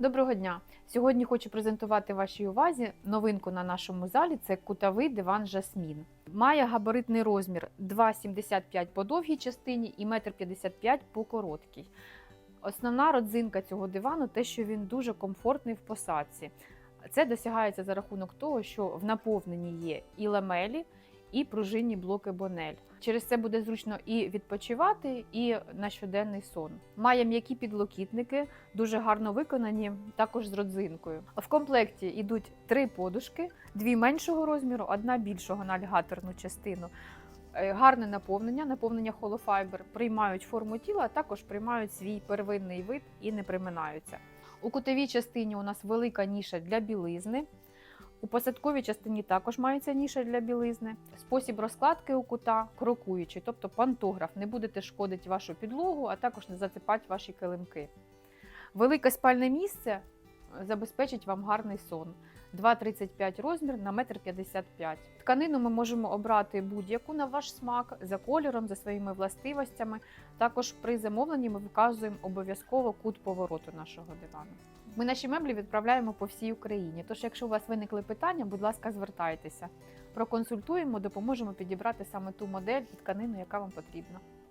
Доброго дня! Сьогодні хочу презентувати вашій увазі новинку на нашому залі. Це кутовий диван Жасмін. Має габаритний розмір 2,75 по довгій частині і 1,55 м по короткій. Основна родзинка цього дивану те, що він дуже комфортний в посадці. Це досягається за рахунок того, що в наповненні є і ламелі, і пружинні блоки Бонель. Через це буде зручно і відпочивати, і на щоденний сон. Має м'які підлокітники, дуже гарно виконані, також з родзинкою. В комплекті йдуть три подушки: дві меншого розміру, одна більшого на альгаторну частину. Е, Гарне наповнення, наповнення холофайбер, приймають форму тіла, а також приймають свій первинний вид і не приминаються. У кутовій частині у нас велика ніша для білизни. У посадковій частині також мається ніша для білизни. Спосіб розкладки у кута крокуючий, тобто пантограф. Не будете шкодити вашу підлогу, а також не зацепати ваші килимки. Велике спальне місце забезпечить вам гарний сон. 2,35 розмір на 1,55 м. Тканину ми можемо обрати будь-яку на ваш смак за кольором, за своїми властивостями. Також при замовленні ми вказуємо обов'язково кут повороту нашого дивану. Ми наші меблі відправляємо по всій Україні. Тож, якщо у вас виникли питання, будь ласка, звертайтеся. Проконсультуємо, допоможемо підібрати саме ту модель і тканину, яка вам потрібна.